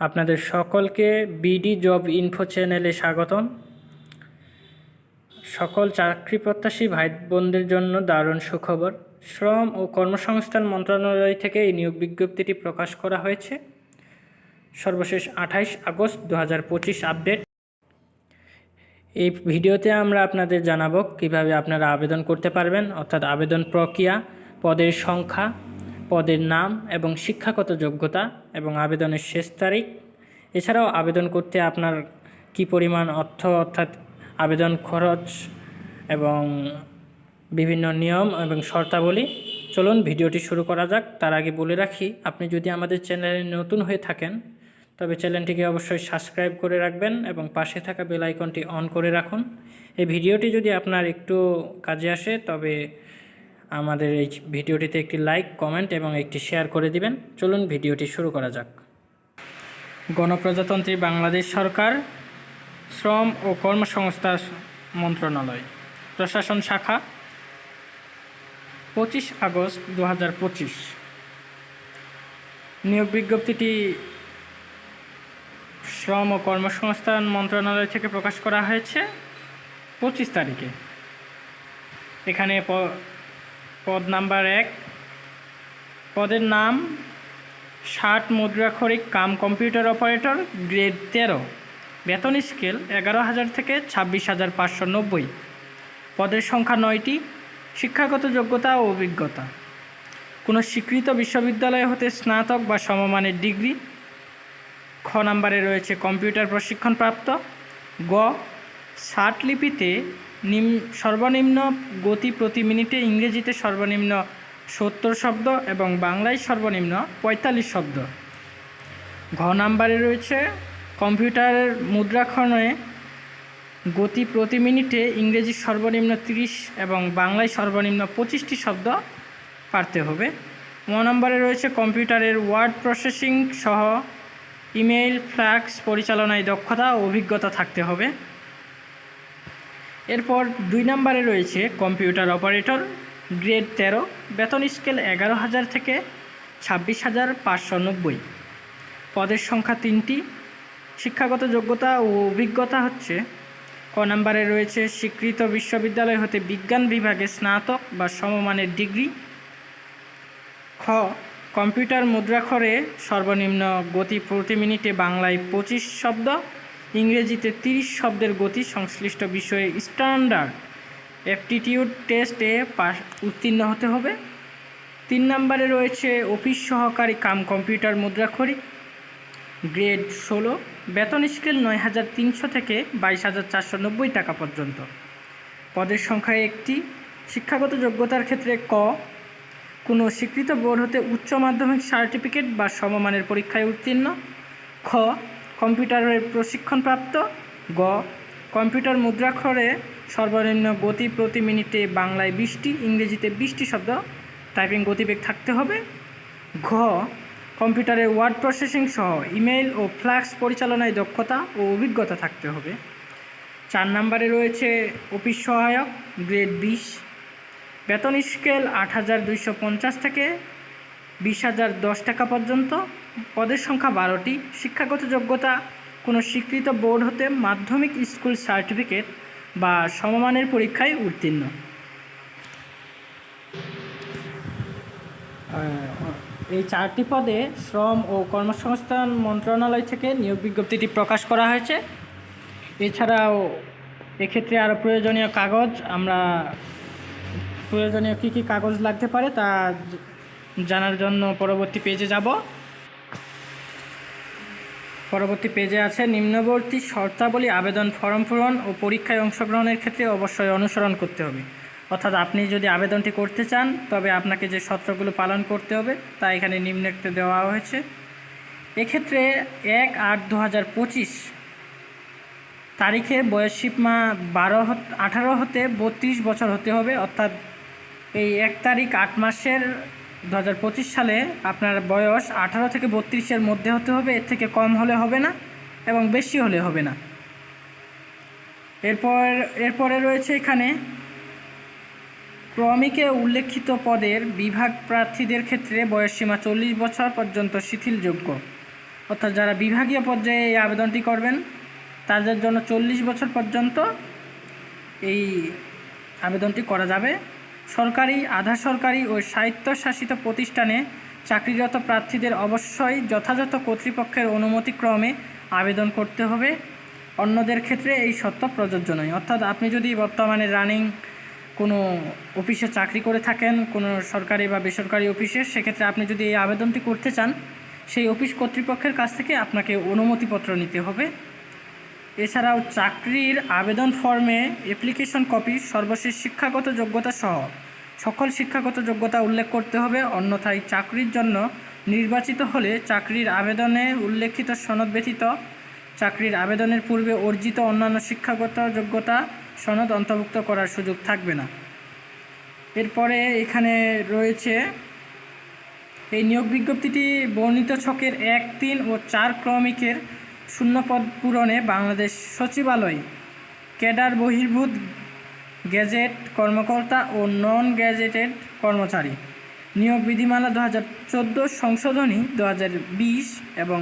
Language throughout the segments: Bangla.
আপনাদের সকলকে বিডি জব ইনফো চ্যানেলে স্বাগতম। সকল চাকরি প্রত্যাশী ভাই বোনদের জন্য দারুণ সুখবর। শ্রম ও কর্মসংস্থান মন্ত্রণালয় থেকে এই নিয়োগ বিজ্ঞপ্তিটি প্রকাশ করা হয়েছে। সর্বশেষ আঠাইশ আগস্ট দু হাজার পঁচিশ আপডেট। এই ভিডিওতে আমরা আপনাদের জানাব কীভাবে আপনারা আবেদন করতে পারবেন, অর্থাৎ আবেদন প্রক্রিয়া, পদের সংখ্যা পদের নাম এবং শিক্ষাগত যোগ্যতা এবং আবেদনের শেষ তারিখ। এছাড়াও আবেদন করতে আপনার কি পরিমাণ অর্থ অর্থাৎ আবেদন খরচ এবং বিভিন্ন নিয়ম এবং শর্তাবলী। চলুন ভিডিওটি শুরু করা যাক। তার আগে বলে রাখি, আপনি যদি আমাদের চ্যানেলে নতুন হয়ে থাকেন, তবে চ্যানেলটিকে অবশ্যই সাবস্ক্রাইব করে রাখবেন এবং পাশে থাকা বেল আইকনটি অন করে রাখুন। এই ভিডিওটি যদি আপনার একটু কাজে আসে, তবে আমাদের এই ভিডিওটিতে একটি লাইক কমেন্ট এবং একটি শেয়ার করে দিবেন। চলুন ভিডিওটি শুরু করা যাক। গণপ্রজাতন্ত্রী বাংলাদেশ সরকার, শ্রম ও কর্মসংস্থান মন্ত্রণালয়, প্রশাসন শাখা, পঁচিশ আগস্ট দু হাজার পঁচিশ। নিয়োগ বিজ্ঞপ্তিটি শ্রম ও কর্মসংস্থান মন্ত্রণালয় থেকে প্রকাশ করা হয়েছে পঁচিশ তারিখে। এখানে পদ নাম্বার এক। পদের নাম ষাট মুদ্রাক্ষরিক কাম কম্পিউটার অপারেটর, গ্রেড তেরো। বেতন স্কেল এগারো হাজার থেকে ছাব্বিশ হাজার পাঁচশো নব্বই। পদের সংখ্যা নয়টি, শিক্ষাগত যোগ্যতা ও অভিজ্ঞতা। কোনো স্বীকৃত বিশ্ববিদ্যালয় হতে স্নাতক বা সমমানের ডিগ্রি। খ নাম্বারে রয়েছে কম্পিউটার প্রশিক্ষণপ্রাপ্ত। গ, ষাট লিপিতে নিম, সর্বনিম্ন গতি প্রতি মিনিটে ইংরেজিতে সর্বনিম্ন সত্তর শব্দ এবং বাংলায় সর্বনিম্ন পঁয়তাল্লিশ শব্দ। ঘ নাম্বারে রয়েছে কম্পিউটারের মুদ্রাক্ষণে গতি প্রতি মিনিটে ইংরেজি সর্বনিম্ন তিরিশ এবং বাংলায় সর্বনিম্ন পঁচিশটি শব্দ পারতে হবে। ম নম্বরে রয়েছে, কম্পিউটারের ওয়ার্ড প্রসেসিং সহ ইমেইল ফ্ল্যাক্স পরিচালনায় দক্ষতা ও অভিজ্ঞতা থাকতে হবে। এরপর দুই নম্বরে রয়েছে কম্পিউটার অপারেটর, গ্রেড তেরো, বেতন স্কেল এগারো হাজার থেকে ছাব্বিশ হাজার পাঁচশো নব্বই। পদের সংখ্যা তিনটি। শিক্ষাগত যোগ্যতা ও অভিজ্ঞতা হচ্ছে, ক নম্বরে রয়েছে স্বীকৃত বিশ্ববিদ্যালয় হতে বিজ্ঞান বিভাগে স্নাতক বা সমমানের ডিগ্রি। খ, কম্পিউটার মুদ্রাক্ষরে সর্বনিম্ন গতি প্রতি মিনিটে বাংলায় পঁচিশ শব্দ। ইংরেজিতে তিরিশ শব্দের গতি সংশ্লিষ্ট বিষয়ে স্ট্যান্ডার্ড অ্যাপটিটিউড টেস্টে পাশ, উত্তীর্ণ হতে হবে। তিন নম্বরে রয়েছে অফিস সহকারী কাম কম্পিউটার মুদ্রাক্ষরিক, গ্রেড ষোলো, বেতন স্কেল নয় হাজার তিনশো থেকে বাইশ হাজার চারশো নব্বই টাকা পর্যন্ত। পদের সংখ্যা একটি, শিক্ষাগত যোগ্যতার ক্ষেত্রে ক, কোনো স্বীকৃত বোর্ড হতে উচ্চ মাধ্যমিক সার্টিফিকেট বা সমমানের পরীক্ষায় উত্তীর্ণ। খ কম্পিউটারের প্রশিক্ষণপ্রাপ্ত গ, কম্পিউটার মুদ্রাক্ষরে সর্বনিম্ন গতি প্রতি মিনিটে বাংলায় বিশটি, ইংরেজিতে বিশটি শব্দ টাইপিং গতিবেগ থাকতে হবে। ঘ, কম্পিউটারে ওয়ার্ড প্রসেসিং সহ ইমেইল ও ফ্ল্যাক্স পরিচালনায় দক্ষতা ও অভিজ্ঞতা থাকতে হবে। চার নম্বরে রয়েছে অফিস সহায়ক, গ্রেড বিশ। বেতন স্কেল আট হাজার দুইশো পঞ্চাশ থেকে বিশ হাজার দশ টাকা পর্যন্ত। পদের সংখ্যা বারোটি। শিক্ষাগত যোগ্যতা, কোনো স্বীকৃত বোর্ড হতে মাধ্যমিক স্কুল সার্টিফিকেট বা সমমানের পরীক্ষায় উত্তীর্ণ। এই চারটি পদে শ্রম ও কর্মসংস্থান মন্ত্রণালয় থেকে নিয়োগ বিজ্ঞপ্তিটি প্রকাশ করা হয়েছে। এছাড়াও এক্ষেত্রে আরও প্রয়োজনীয় কাগজ, আমরা প্রয়োজনীয় কী কী কাগজ লাগতে পারে তা জানার জন্য পরবর্তী পেজে যাব। পরবর্তী পেজে আছে নিম্নবর্তী শর্তাবলী আবেদন ফর্ম পূরণ ও পরীক্ষায় অংশগ্রহণের ক্ষেত্রে অবশ্যই অনুসরণ করতে হবে। অর্থাৎ আপনি যদি আবেদনটি করতে চান, তবে আপনাকে যে শর্তগুলো পালন করতে হবে তা এখানে নিম্নোক্ত দেওয়া হয়েছে। এক্ষেত্রে এক আট দু হাজার পঁচিশ তারিখে বয়সসীমা বারো আঠারো হতে বত্রিশ বছর হতে হবে। অর্থাৎ এই এক তারিখ আট মাসের দু হাজার পঁচিশ সালে আপনার বয়স আঠারো থেকে বত্রিশের মধ্যে হতে হবে, এর থেকে কম হলে হবে না এবং বেশি হলে হবে না। এরপর, এরপরে রয়েছে এখানে ক্রমিকে উল্লেখিত পদের বিভাগ প্রার্থীদের ক্ষেত্রে বয়সসীমা চল্লিশ বছর পর্যন্ত শিথিলযোগ্য। অর্থাৎ যারা বিভাগীয় পর্যায়ে এই আবেদনটি করবেন, তাদের জন্য চল্লিশ বছর পর্যন্ত এই আবেদনটি করা যাবে। সরকারি, আধা সরকারি ও স্বায়ত্তশাসিত প্রতিষ্ঠানে চাকরিরত প্রার্থীদের অবশ্যই যথাযথ কর্তৃপক্ষের অনুমতিক্রমে আবেদন করতে হবে। অন্যদের ক্ষেত্রে এই সত্য প্রযোজ্য নয়। অর্থাৎ আপনি যদি বর্তমানে রানিং কোনো অফিসে চাকরি করে থাকেন, কোনো সরকারি বা বেসরকারি অফিসে, সেক্ষেত্রে আপনি যদি এই আবেদনটি করতে চান, সেই অফিস কর্তৃপক্ষের কাছ থেকে আপনাকে অনুমতিপত্র নিতে হবে। এছাড়াও চাকরির আবেদন ফর্মে অ্যাপ্লিকেশন কপি সর্বশেষ শিক্ষাগত যোগ্যতা সহ সকল শিক্ষাগত যোগ্যতা উল্লেখ করতে হবে, অন্যথায় চাকরির জন্য নির্বাচিত হলে চাকরির আবেদনে উল্লেখিত সনদ ব্যতীত চাকরির আবেদনের পূর্বে অর্জিত অন্যান্য শিক্ষাগত যোগ্যতা সনদ অন্তর্ভুক্ত করার সুযোগ থাকবে না। এরপরে এখানে রয়েছে এই নিয়োগ বিজ্ঞপ্তিটি বর্ণিত ছকের এক, তিন ও চার ক্রমিকের শূন্যপদ পূরণে বাংলাদেশ সচিবালয়, ক্যাডার বহির্ভূত গ্যাজেট কর্মকর্তা ও নন গ্যাজেটেড কর্মচারী। নিয়োগ বিধিমালা দু হাজার চোদ্দ, সংশোধনী দু বিশ এবং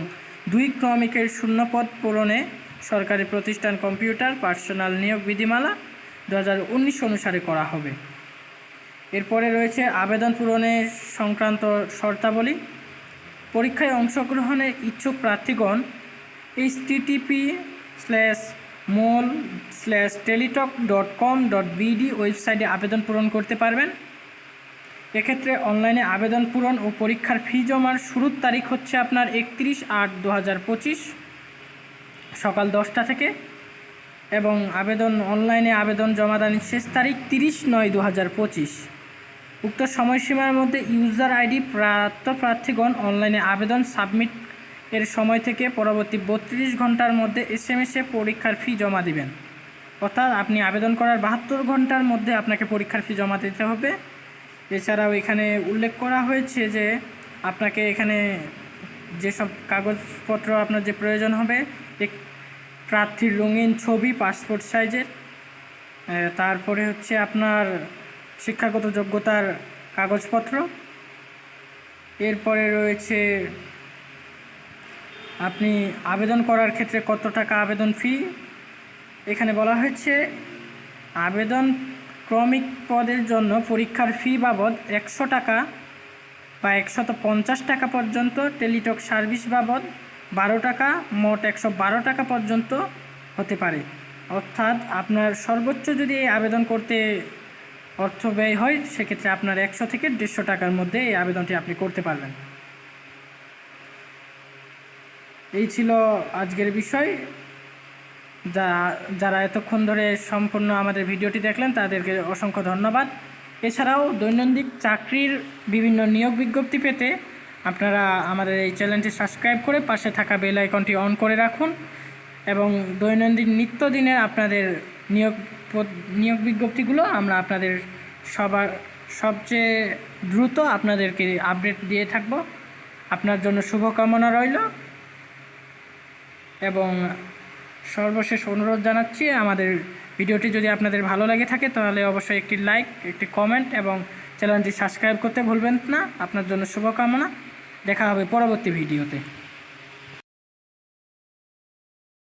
দুই ক্রমিকের শূন্যপদ পূরণে সরকারি প্রতিষ্ঠান কম্পিউটার পার্সোনাল নিয়োগ বিধিমালা দু হাজার উনিশ অনুসারে করা হবে। এরপরে রয়েছে আবেদন পূরণের সংক্রান্ত শর্তাবলী। পরীক্ষায় অংশগ্রহণের ইচ্ছুক প্রার্থীগণ H TTP slash mol slash Teletalk dot com dot BD ওয়েবসাইটে আবেদন পূরণ করতে পারবেন। এক্ষেত্রে অনলাইনে আবেদন পূরণ ও পরীক্ষার ফি জমার শুরুর তারিখ হচ্ছে আপনার একত্রিশ আট দু হাজার পঁচিশ সকাল দশটা থেকে এবং আবেদন অনলাইনে আবেদন জমাদানের শেষ তারিখ তিরিশ নয় দু উক্ত সময়সীমার মধ্যে ইউজার আইডি প্রাপ্ত প্রার্থীগণ অনলাইনে আবেদন সাবমিট এর সময় থেকে পরবর্তী বত্রিশ ঘণ্টার মধ্যে এস এম এসে পরীক্ষার ফি জমা দিবেন। অর্থাৎ আপনি আবেদন করার বাহাত্তর ঘণ্টার মধ্যে আপনাকে পরীক্ষার ফি জমা দিতে হবে। এছাড়াও এখানে উল্লেখ করা হয়েছে যে আপনাকে এখানে যেসব কাগজপত্র আপনার যে প্রয়োজন হবে, এক প্রার্থীর রঙিন ছবি, পাসপোর্ট সাইজের তারপরে হচ্ছে আপনার শিক্ষাগত যোগ্যতার কাগজপত্র, এরপরে রয়েছে আপনি আবেদন করার ক্ষেত্রে কত টাকা আবেদন ফি? এখানে বলা হয়েছে, আবেদন ক্রমিক পদের জন্য পরীক্ষার ফি বাবদ একশো টাকা বা একশত পঞ্চাশ টাকা পর্যন্ত, টেলিটক সার্ভিস বাবদ বারো টাকা, মোট একশো বারো টাকা পর্যন্ত হতে পারে। অর্থাৎ আপনার সর্বোচ্চ যদি এই আবেদন করতে অর্থ ব্যয় হয়, সেক্ষেত্রে আপনার একশো থেকে দেড়শো টাকার মধ্যে এই আবেদনটি আপনি করতে পারবেন। এই ছিল আজকের বিষয়। যা, যারা এতক্ষণ ধরে সম্পূর্ণ আমাদের ভিডিওটি দেখলেন, তাদেরকে অসংখ্য ধন্যবাদ। এছাড়াও দৈনন্দিন চাকরির বিভিন্ন নিয়োগ বিজ্ঞপ্তি পেতে আপনারা আমাদের এই চ্যানেলটি সাবস্ক্রাইব করে পাশে থাকা বেল আইকনটি অন করে রাখুন এবং দৈনন্দিন নিত্যদিনের আপনাদের নিয়োগ নিয়োগ বিজ্ঞপ্তিগুলো আমরা আপনাদের সবার, সবচেয়ে দ্রুত আপনাদেরকে আপডেট দিয়ে থাকব। আপনার জন্য শুভকামনা রইল। এবং সর্বশেষ অনুরোধ জানাচ্ছি, আমাদের ভিডিওটি যদি আপনাদের ভালো লাগে থাকে, তাহলে অবশ্যই একটি লাইক, একটি কমেন্ট এবং চ্যানেলটি সাবস্ক্রাইব করতে ভুলবেন না। আপনার জন্য শুভকামনা। দেখা হবে পরবর্তী ভিডিওতে।